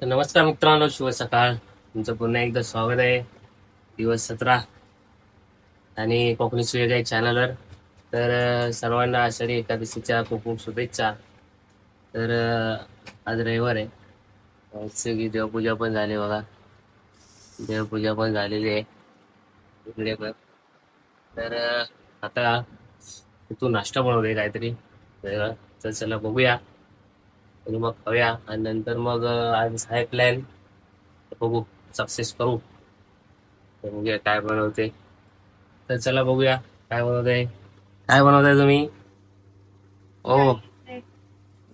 तर नमस्कार मित्रांनो शुभ सकाळ. तुमचं पुन्हा एकदा स्वागत आहे. दिवस सतरा आणि कोकणी सुयोग आहे चॅनलवर. तर सर्वांना आषाढी एकादशीच्या खूप खूप शुभेच्छा. तर आज रविवार आहे. सगळी देवपूजा पण झाली बघा. देवपूजा पण झालेली आहे. इकडे पण. तर आता तू नाश्ता बनवले काहीतरी. तर चला बघूया. आणि मग खाऊया आणि नंतर मग आज आहे प्लॅन बघू सक्सेस करू. बघूया काय बनवते. तर चला बघूया काय बनवते. काय बनवताय तुम्ही? ओ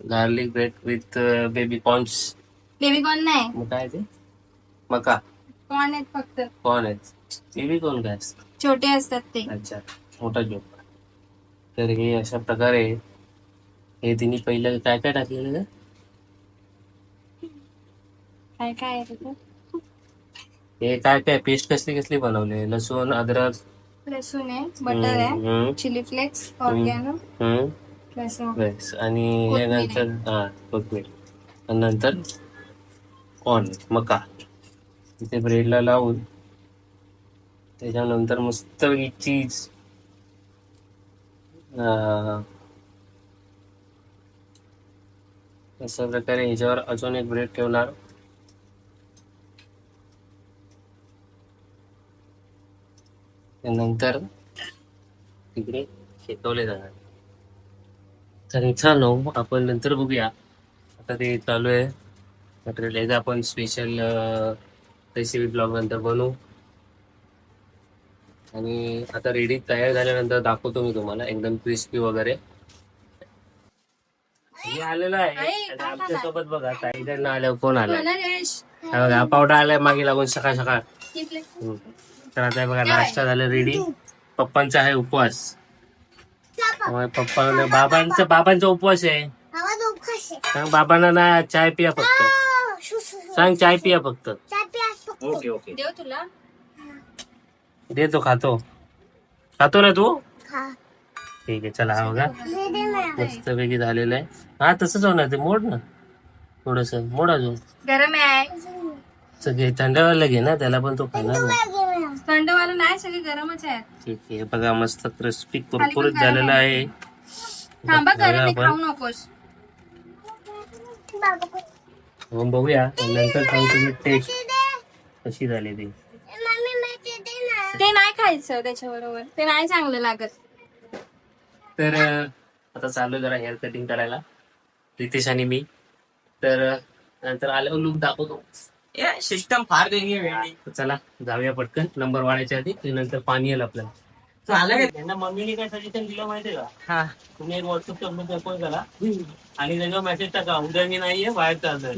garlic bread with baby corns baby corn नाही. मग काय ते? मका. कॉर्न आहेत फक्त. कॉर्न आहेत. बेबी कॉर्न काय छोटे असतात ते. अच्छा मोठा जोक तर हे अशा प्रकारे हे तिने पहिलं काय काय टाकलेलं काय काय आहे हे काय काय पेस्ट कसली कसली बनवली? लसूण अद्रक? लसूण आहे बटर आहे हम्म, चिली फ्लेक्स ऑर्गॅनो. हम्म, लसूण बस आणि हे कोथिंबीर नंतर हा आणि नंतर कॉर्न मका. इथे ब्रेडला लावून त्याच्यानंतर मस्त चीज अशा प्रकारे ह्याच्यावर अजून एक ब्रेड ठेवणार. त्यानंतर तिकडे शेकवले जाणार तर चालू आपण नंतर बघूया आता ते चालू आहे मटेरियल याचा आपण स्पेशल रेसिपी ब्लॉग नंतर बनवू आणि आता रेडी तयार झाल्यानंतर दाखवतो मी तुम्हाला एकदम क्रिस्पी वगैरे हे आलेलं आहे आमच्यासोबत बघा ताईकडनं आल्यावर कोण आलाय हा बघा पावडर आलाय मागे लागून सकाळ सकाळ. तर आता हे बघा नाश्ता झाला रेडी पप्पांचा आहे उपवास. त्यामुळे पप्पा. बाबांचा बाबांचा उपवास आहे. सांग बाबांना ना चाय पिया फक्त. सांग चाय पिया फक्त. Okay okay. देव तुला. देतो खातो. खातो ना तू? ठीक आहे चला हा बघा. मस्त पैकी झालेलं आहे. हा तसंच होणार ते मोड ना. थोडस मोड अजून. गरम आहे. च घे थंडवाला घे ना त्याला पण तो खाणार ना थंडवाला नाही सगळे गरमच आहेत. ठीक आहे बघा मस्त क्रिस्पी कुरकुरीत झालेला आहे. थांबा गरम आहे खाऊ नकोस. बघूया नंतर सांगतो मी टेस्ट कशी झाली ती? ते नाही खायचं त्याच्याबरोबर. ते नाही चांगलं लागत. तर अं, आता चालू आहे जरा हेअर कटिंग करायला. रितेश आणि मी. तर अं, नंतर आल्यावर लुक दाखवतो. सिस्टम फार वेळी तर चला जाऊया पटकन. नंबर वाढायच्या आधी ते नंतर पाणी येईल आपल्याला. झालं का त्यांना मम्मीने काय सजेशन दिलं माहितीये का? हा. तुम्ही एक व्हॉट्सअप नंबर दाखवून करा. आणि त्याच्यावर मेसेज टाका. उद्या मी नाहीये बाहेर चालतोय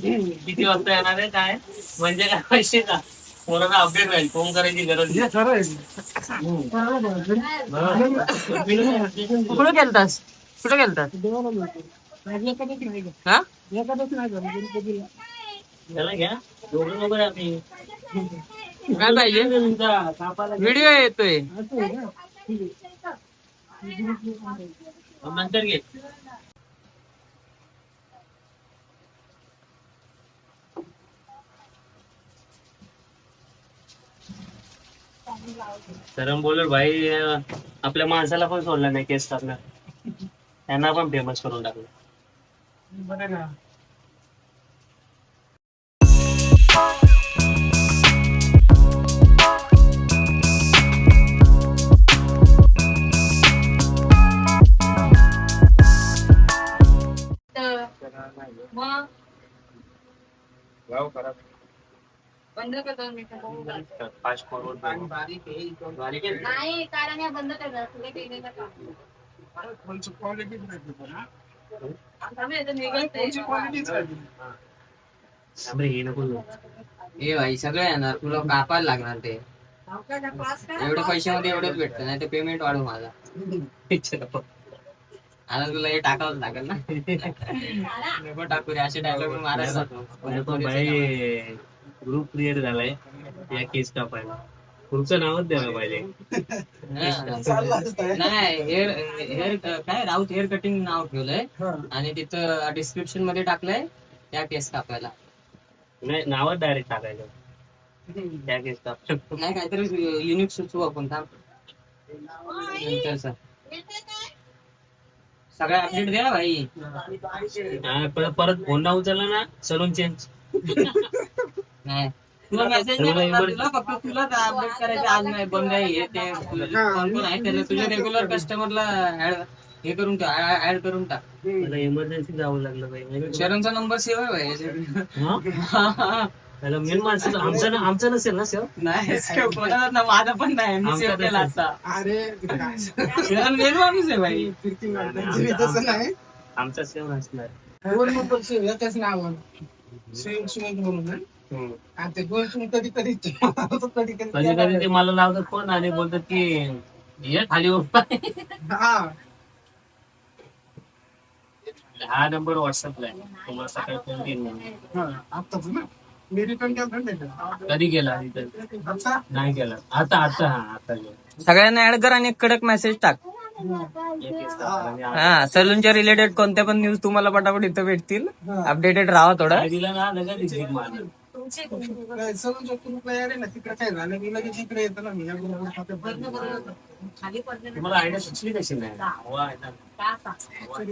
किती वाजता येणार आहे काय? म्हणजे काय पैसे का? कोणाला अपडेट राहील फोन करायची गरज नाही. कुठं गेलतास? कुठं गेलतास? हा? त्याला घ्या दोघं वगैरे आम्ही काय पाहिजे? व्हिडिओ येतोय. नंतर घे. तरम बोलर भाई आपल्या माणसाला पण सोडलं नाही केस टाकणार. त्यांना पण फेमस करून टाकलं. तर मग बंद कर दोन मिनिटं फास्ट फॉरवर्ड बारीक आहे. नाही कारण या बंद कर तुला केलेलं का थांबे, इथं हे नको. ए भाई सगळं येणार तुला कापायला लागणार ते. एवढे पैशामध्ये एवढंच भेटतं नाही तर पेमेंट वाढव माझा. आता तुला हे टाकावंच लागेल ना. नको टाकू रे असे डायलॉग मारायला भाई ग्रुप क्रिएट झालाय. या केस कापायला. पुढचं नावच द्यायला पाहिजे नाही हेअर हेअर काय राऊत हेअर कटिंग नाव ठेवलंय. आणि तिथं डिस्क्रिप्शनमध्ये टाकलंय त्या केस कापायला. नाही नावात डायरेक्ट टाकायचं. त्या केस नाही काहीतरी युनिक सुचवू आपण थांब. सगळं अपडेट द्या भाई. हा, परत फोन ना उचलला ना सलून चेंज नाही. तुला मेसेज तुला नाही करणार, एवढं- तुला फक्त तुला अपडेट करायचं आज नाही बंद आहे हे ते कोण कोण आहे त्याला तुझ्या रेग्युलर कस्टमरला हे करून टाक ऍड करून टाक. मला इमर्जन्सी जावं लागलं पाहिजे शरणचा नंबर सेव्ह आहे भाई याच्याकडे. त्याला मेन माणसं आमचं ना- आमचं नसेल ना सेव नाही save ना माझा पण नाही मी आमचा सेव्ह केला तसंच. आता. अरे शरण मेन माणूस आहे भाई फिरती मारण्याची तसं नाही. आमचा सेव नसणार गोल नंबर शिव याच्याच नाव शिव म्हणून ना हम्म. आणि ते गोल तुम्ही कधी कधी कधी कधी कधी ते मला लावतात फोन आणि बोलतात की ये खाली उभा आहे." हा. हा नंबर व्हॉट्सअपला आहे. तुम्हाला सकाळी फोन. हा, आत्ताच ना? मी रिटर्न केलं कधी गेला इथं? आमचा नाही गेला आता आता हा आता गेला सगळ्यांना ऍड कर आणि एक कडक मेसेज टाक. एक आणि हा सलूनच्या रिलेटेड कोणत्या पण न्यूज तुम्हाला पटापट इथं भेटतील. अपडेटेड राहा थोडं. दिला ना लगेच. ग्रुपला आहे ना तिकडे काय झालं की लगेच इकडे येतं ना मी या ग्रुपला खाते. तुम्हाला आयडिया सुचली कशी नाही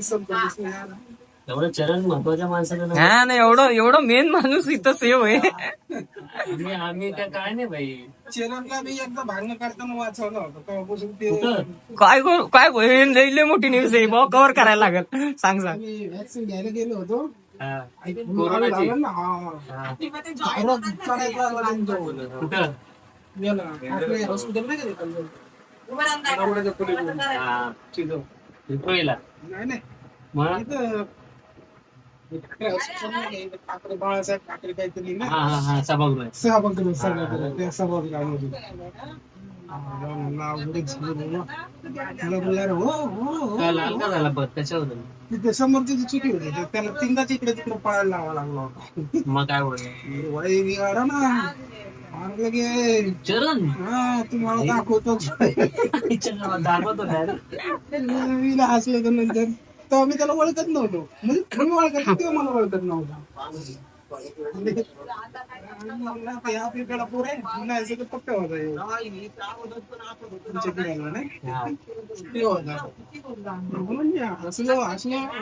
समजतच नाही. एवढं चरण महत्त्वाच्या माणसाला नाही. हा नाही एवढं एवढं मेन माणूस इथं सेव्ह आहे आम्ही आम्ही काय काय नाही बाई. चेरनला मी एकदा भांडण करताना वाचवलं होतं काय काय होईल लई लई मोठी न्यूज आहे कव्हर करायला लागल. सांग सांग. मी वॅक्सिन घ्यायला गेलो होतो. हा. कोरोनाची. हा. हा. कुठं. हा. नाही मग? बाळासाहेब ठाकरे काहीतरी ना. हा हा हा. सभागृह. सभागृह सभागृह. त्या सभागृहामध्ये. बोलला तिथे समोरची चुकी होती त्याला तीनदाच इकडे तिकडे पळायला लावा लागला होता. मग काय बोल वय बिघाडा ना. आणि लगे चरण? हा तुम्हाला दाखवतो. दाखवतो मी हसले तर नंतर. तेव्हा मी त्याला ओळखत नव्हतो. म्हणजे मी ओळखत तेव्हा मला ओळखत नव्हता. पक्का होता. तुमच्या नाही? ते होता. म्हणजे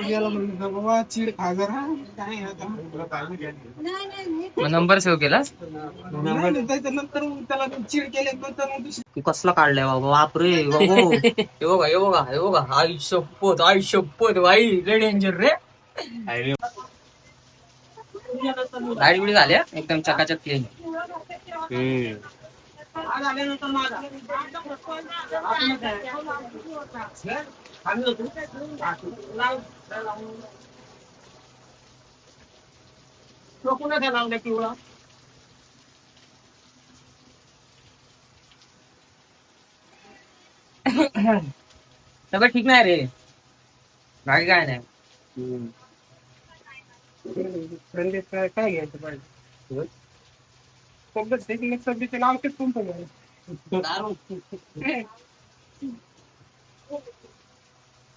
गेला बाबा चिड खा जरा काय. नंबर सेव्ह केला नाही, नाही, त्याच्यानंतर त्याला चिड केले नंतर मग दुसरी कसला काढलाय बाबा बापरे बाबा हे बघा हे बघा हे बघा आई शपथ आई शपथ भाई लय डेंजर रे दाढी बिडी झाल्या? एकदम चकाचक क्लीन सगळं ठीक नाही रे. बाकी काय नाही. फ्रेंड काय काय घ्यायचं पाहिजे? सेटिंग लावतेच घ्यायचं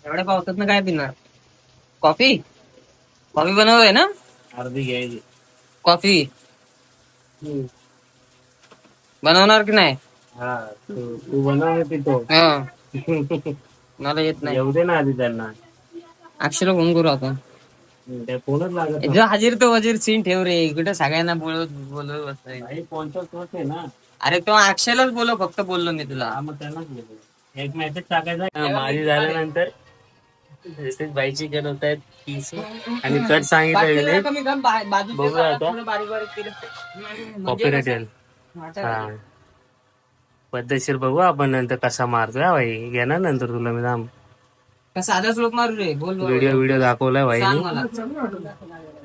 एवढ्या पावसात काय पिणार? कॉफी? कॉफी बनवतोय ना? अर्धी घ्यायची. कॉफी? बनवणार की नाही? हा तू तू बनव पितो हा. मला येत नाही. येऊ दे ना आधी त्यांना. अक्षर फोन करू आपण फोनच लागत. जो हजीर तो वजीर सीन ठेव रे. कुठे सगळ्यांना बोलवत बोलवत बसतोय तोच आहे ना? अरे तो अक्षयलाच बोलव फक्त बोललो मी तुला. हा मग त्यांनाच बोलू. एक मेसेज टाकायचा. माझी झाल्यानंतर मेसेज बाईची करत आहेत तीस आणि कट सांगितलं कमी कम बा- बाजूचे बघूया बारा आता. थोडं बारीक बारीक केलं. म्हणजे कसं- हा. पद्धतशीर बघू आपण नंतर कसा मारतोय. हा भाई घे ना नंतर तुला मी थांब. का साधा स्लोक मारू रे बोल बोल. व्हिडिओ व्हिडिओ दाखवलाय भाई सांग मला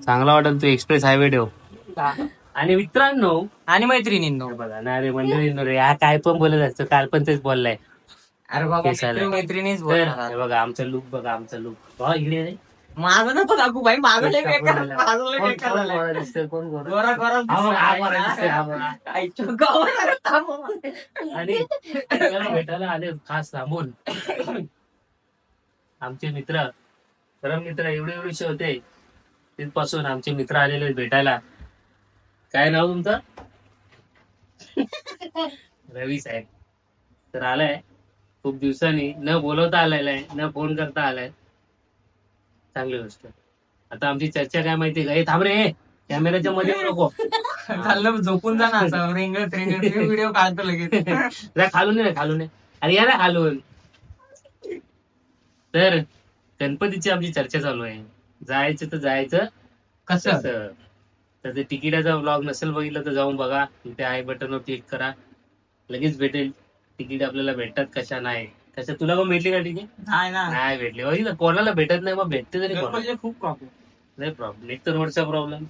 चांगला वाटेल तू एक्सप्रेस हायवे ठेव आणि मित्रांनो आणि मैत्रिणींनो बघा ना रे मंडळींनो रे हा काय पण बोलत असतो काल पण तेच बोललाय अरे बाबा. मित्र मैत्रिणीच तर हे बघा आमचा लुक बघा आमचा लुक इकडे रे. माझं नको दाखवू भाई माझं लय बेकार कोण- माझं लय कोण बेकार झालंय. गोरा दिसतोय, कोण गोरा? गोरा गोरा हा बघा, हा दिसतोय. गोरा दिसतोय, हा बघा. आईच्या गावाला थांब. आणि भेटायला आले खास थांबून आमचे मित्र परम मित्र एवढे एवढेशे होते. तिथपासून आमचे मित्र आलेले भेटायला. काय नाव तुमचं? रवी साहेब. तर आलाय. खूप दिवसांनी न बोलवता आलेला आहे न फोन करता आलाय. चांगली गोष्ट. आता आमची चर्चा काय माहिती का? हे थांब रे कॅमेऱ्याच्या मध्ये नको. चाललं झोपून जा ना व्हिडिओ काढतो लगेच. खालून ये ना खालून ये. अरे या ना खालून. तर गणपतीची आमची चर्चा चालू आहे. जायचं तर जायचं. कसं? तर ते तिकिटाचा ब्लॉग नसेल बघितलं तर जाऊन बघा. इथे आय बटनवर क्लिक करा. लगेच भेटेल. तिकीट आपल्याला भेटतात कशा नाही. कशा तुला पण भेटली का तिकीट? नाही ना. नाही भेटली. बघितलं कोणाला भेटत नाही? मग भेटते तरी कोणाला? खूप प्रॉब्लेम नाही प्रॉब्लेम एक तर रोडचा प्रॉब्लेम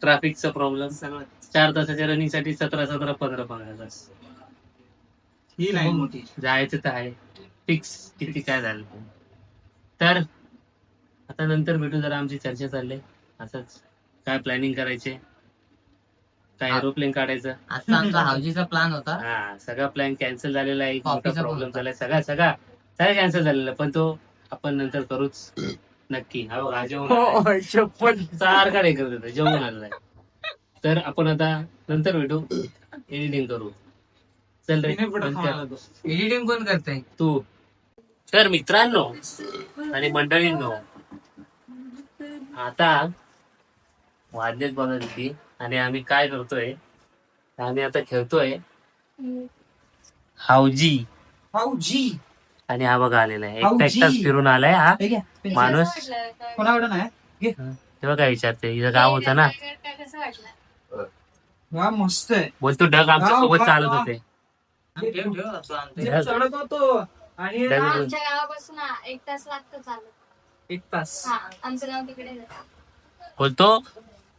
ट्रॅफिकचा प्रॉब्लेम सगळं. चार तासाच्या रनिंगसाठी सतरा सतरा पंधरा पंधरा तास. ही लाईन मोठी. जायचं तर आहे. फिक्स किती काय झालं? तर आता नंतर भेटू जरा आमची चर्चा चालली. असंच काय प्लॅनिंग करायचे? काय एरोप्लेन काढायचं? आता आमचा हावजीचा प्लॅन होता. हा सगळा प्लॅन कॅन्सल झालेला आहे. मोठा Coffee चा प्रॉब्लेम. झालाय. सगळा सगळा सगळा कॅन्सल झालेला. पण तो आपण नंतर करूच. नक्की. हा बघा जेवण आलाय. सारखा नाही करत होता जेवण आलेला आहे तर आपण आता नंतर भेटू. एडिटिंग करू. चल रे. एडिटिंग कोण करताय? तू. तर मित्रांनो आणि मंडळींनो आता वाद्यच बनवत होती आणि आम्ही काय करतोय आम्ही आता खेळतोय हावजी हावजी आणि हा बघा आलेला आहे. एकटा एकटाच फिरून आलाय हा माणूस. कोणाकडे नाही तेव्हा काय विचारते हिचं गाव होतं ना. वा मस्त आहे. बोलतो ढग आमच्यासोबत चालत गाव. होते ठेव, ठेव, असं आणते. ढग. चढत होतो. आणि. आमच्या गावापासून एक तास लागतो चालत एक तास. हा आमचं गाव तिकडे आहे. बोलतो?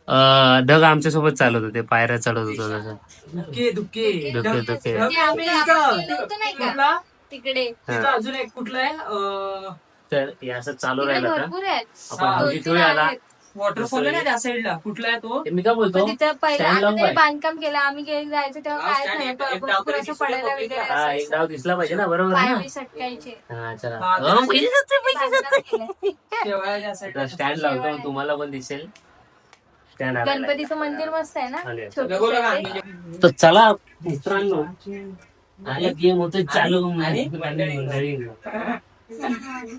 अं, ढग आमच्यासोबत चालत होते पायऱ्या चढत होतो तसं. दुःखे दुःखे दुःखे, दुःखे. ढग- ते आपलं ढग- आपण गेलो होतो नाही का? कुठला? तिकडे. तिथं अजून एक कुठला आहे? अं, तर हे असं चालू तिकडे राहिलं का? भरपूर आहेत. आपण हा, हावजी दोन थोडी तीन आला? आहेत. वॉटरफॉल आहे ना त्या साईडला? कुठला आहे तो? मी काय बोलतो? तिथं पहिलं. बांधकाम केलं. आम्ही गेले जायचं तेव्हा काय एक- एक असं पडायला दिसला वगैरे हा एक असायचं. डाव दिसला पाहिजे ना. बरोबर ना? सटकायचे. हा चला. हा, हो, बांधकाम केलंय. साईडला. स्टँड लावतो तुम्हाला पण दिसेल. स्टँड गणपतीचं मंदिर मस्त आहे ना? लगोलग. आणली. तर चला मित्रांनो. आला गेम होतोय चालू. आणि- मंडळी मंडळी.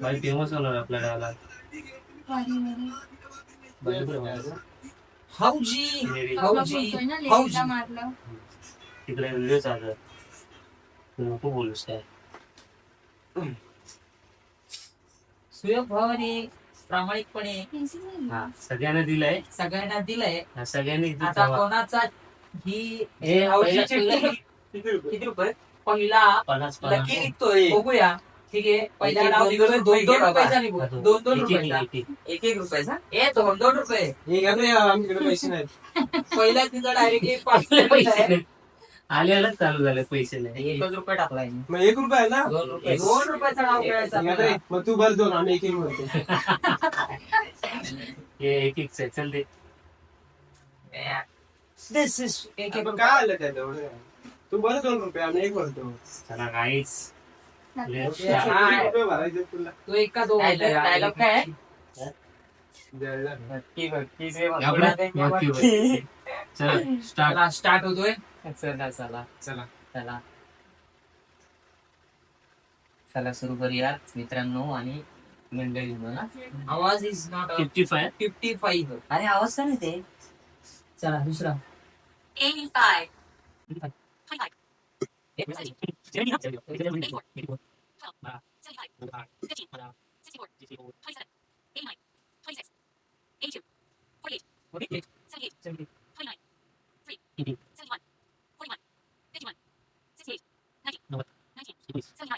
भाई फेमस होणार आपल्या गावाला. हावजी. लेडीजला मारलं. तिकडे व्हिडिओ चालू नको बोलूस काय. सुयोग भावाने प्रामाणिकपणे हा सगळ्यांना दिलंय. सगळ्यांना दिलंय. हा, सगळ्यांनी इथे आता ठेवा. कोणाचा ही हे किती रुपये? पहिला पन्नास पन्नास. लकी निघतोय. बघूया. ठीक आहे. पहिला एक- डाव दोन- दोन एक- एक- रुपयाचा एक- एक. एक एक रुपयाचा. ए दोन दोन रुपये. आमच्याकडे पैसे नाहीत. पहिला तिथं डायरेक्टली पाच पैसे रुपये नाही. आले आलेच चालू झाले पैसे नाही. एकच रुपये टाकलाय मी. मग एक रुपया आहे ना? दोन रुपये. दोन रुपयाचा डाव खेळायचा मग तू भर दोन आम्ही एक एक म्हणतो हे एक एक से- चल दे. This is एक एक काय आलं त्यात एवढं? तू भर दोन रुपये आम्ही एक भरतो. चला काहीच चला स्टार्ट होतोय. चला चला. चला. चला. चला सुरू करूया मित्रांनो आणि मंडळी म्हणा आवाज is not fifty five fifty five अरे आवाज का नाही ते? चला दुसरा. 85, फाय 左になっちゃうよ。左に入ってくる。A9、48、A2、48、78、79、31、41、51、51、68、90、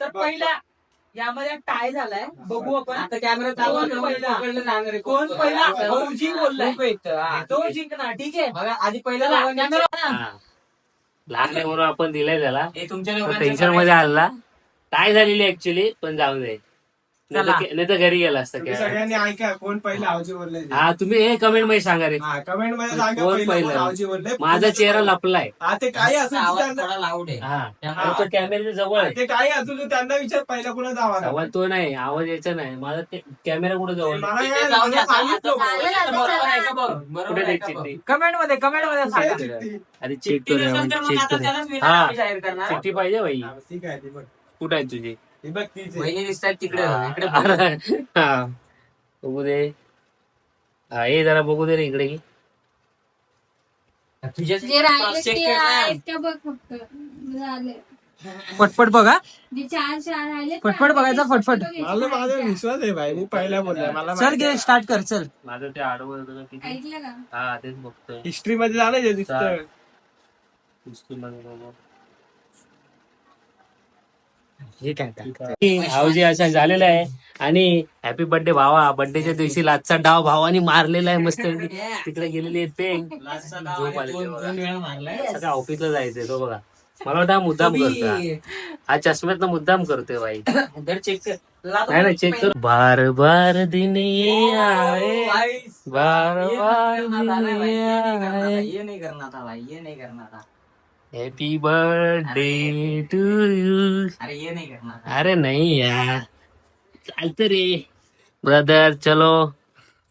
तर पहिला यामध्ये टाय झालाय बघू आपण आता कॅमेरा चालू कोण पहिला? बोललाय हा. तो जिंकणार ठीक आहे बघा आधी पहिला कॅमेरा हा. लहान आपण दिलाय त्याला हे तुमच्या टेन्शनमध्ये आला काय झालेली ऍक्च्युली पण जाऊ दे चला. नाही तर घरी गेला असतं तुम्ही काय सगळ्यांनी ऐका कोण पहिलं आवजी बोलले. हा तुम्ही हे कमेंटमध्ये सांगा रे हा कमेंटमध्ये सांगा कोण पहिलं पहिलं? कोण आवजी बोलले माझा चेहरा लपलाय हा ते काही असू आवाज त्यांना थोडा लाऊड आहे हा त्यामुळे आणि तो कॅमेऱ्याच्या जवळ आहे ते काही असू दे त्यांना विचार पहिला कुणा जावा आवाज तो नाही आवाज यायचा नाही माझा ते- कॅमेरा कुठे जवळ आहे? मला इथे काय- जाऊ द्या, मला सांगितलं आता- होतं. आता- बरोबर आहे का बघ? बरोबर कुठे आहे ते का बघ? चिठ्ठी कमेंटमध्ये कमेंटमध्ये सांगा चिठ्ठी. आधी चेक चिठ्ठी करूया नसेल तर मग चेक आता करूया त्यालाच winner हा. आम्ही जाहीर करणार. चिठ्ठी पाहिजे हा, ठीक आहे ती बघ कुठे आहे तुझी ही बघ तीच आहे. वहिनी दिसतात तिकडे हा. इकडे बघ. हा. बघू दे हा ये जरा बघू दे रे इकडे की तुझ्या जे राहिले check ते करणार. आहेत का बघ फक्त झाले फटफट बघा जे चार चार राहिले फटफट बघायचा, फटफट. मला माझा विश्वास आहे भाई मी पहिला बोललाय मला चल घे स्टार्ट कर चल माझं ते आडवं होतं किती ऐकलं का हा तेच बघतोय हिस्ट्री मध्ये झालं दिसत चाल. दिसतोय मला बघू. हे काय भाऊजी असं झालेलं आहे. आणि हॅपी बर्थडे भावा. बर्थडेच्या दिवशी लाचचा डाव भावानी मारलेला आहे मस्त. तिकडे गेलेली आहेत पेंग झोप आहे, आली दोन तेव्हा. दोन वेळा मारलाय. सगळं ऑफिसला जायचंय तो बघा. मला वाटतं हा मुद्दाम करतोय हा. चष्म्यात मुद्दाम करतोय बाई दर चेक कर. नाही ना चेक कर. बार बार दिन ये आए. बार बार दिन ये आए. ये नहीं करना था भाई ये नहीं करना था हॅपी बर्थडे टू यू अरे ये नहीं करना था अरे नाही यार. चालतं रे. ब्रदर चलो.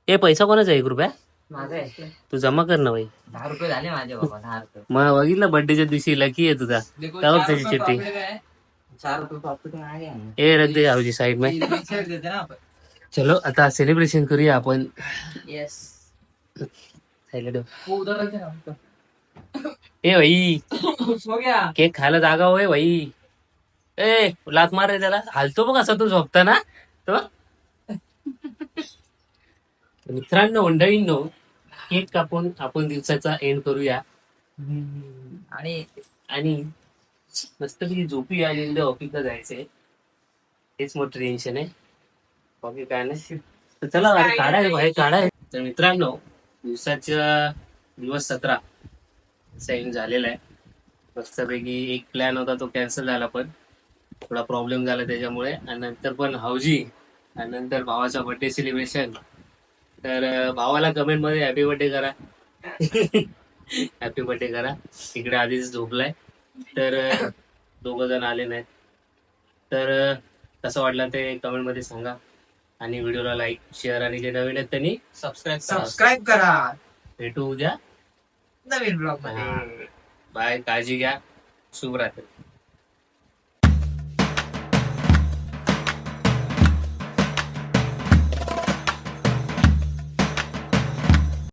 हे पैसा कोणाचा एक रुपया? माझं आहे. तू जमा कर ना बाई. दहा रुपये झाले माझे बाबा दहा रुपये. मग बघितलं बर्थडेच्या दिवशी लकी आहे तुझा. चार त्याची रुपये चिठ्ठी. प्रॉफिट है. चार रुपये प्रॉफिट में आ गया ना. ए रख दे आवजी साइड में छेड देते ना आपण. चलो आता सेलिब्रेशन करूया आपण. ठेव. वो उधर रखे ए भाई. हो गया. केक खायला जागा होय भाई. ए लात मार रे त्याला. हालतो बघ असा तू झोपताना. तो मित्रांनो मंडळींनो केक कापून आपण दिवसाचा एंड करूया. आणि आणि मस्तपैकी झोपूया जिंद ऑफिसला जायचंय. हेच मोठं टेन्शन आहे. बाकी काय नाही. तर चला काढाय बाहेर काढाय. तर मित्रांनो दिवसाच्या दिवस सतरा. सेंड झालेला आहे. मस्तपैकी एक प्लॅन होता तो कॅन्सल झाला पण. थोडा प्रॉब्लेम झाला त्याच्यामुळे. आणि नंतर पण हाऊजी आणि नंतर भावाचा बर्थडे सेलिब्रेशन तर भावाला कमेंटमध्ये हॅपी बर्थडे करा. हॅपी बर्थडे करा. इकडे आधीच झोपलाय. तर दोघ जण आले नाहीत. तर कसं वाटलं ते कमेंटमध्ये सांगा. आणि व्हिडिओला लाईक शेअर आणि जे नवीन आहेत त्यांनी सबस्क्राईब सबस्क्राईब करा. भेटू उद्या. नवीन ब्लॉगमध्ये. बाय काळजी घ्या. शुभरात्री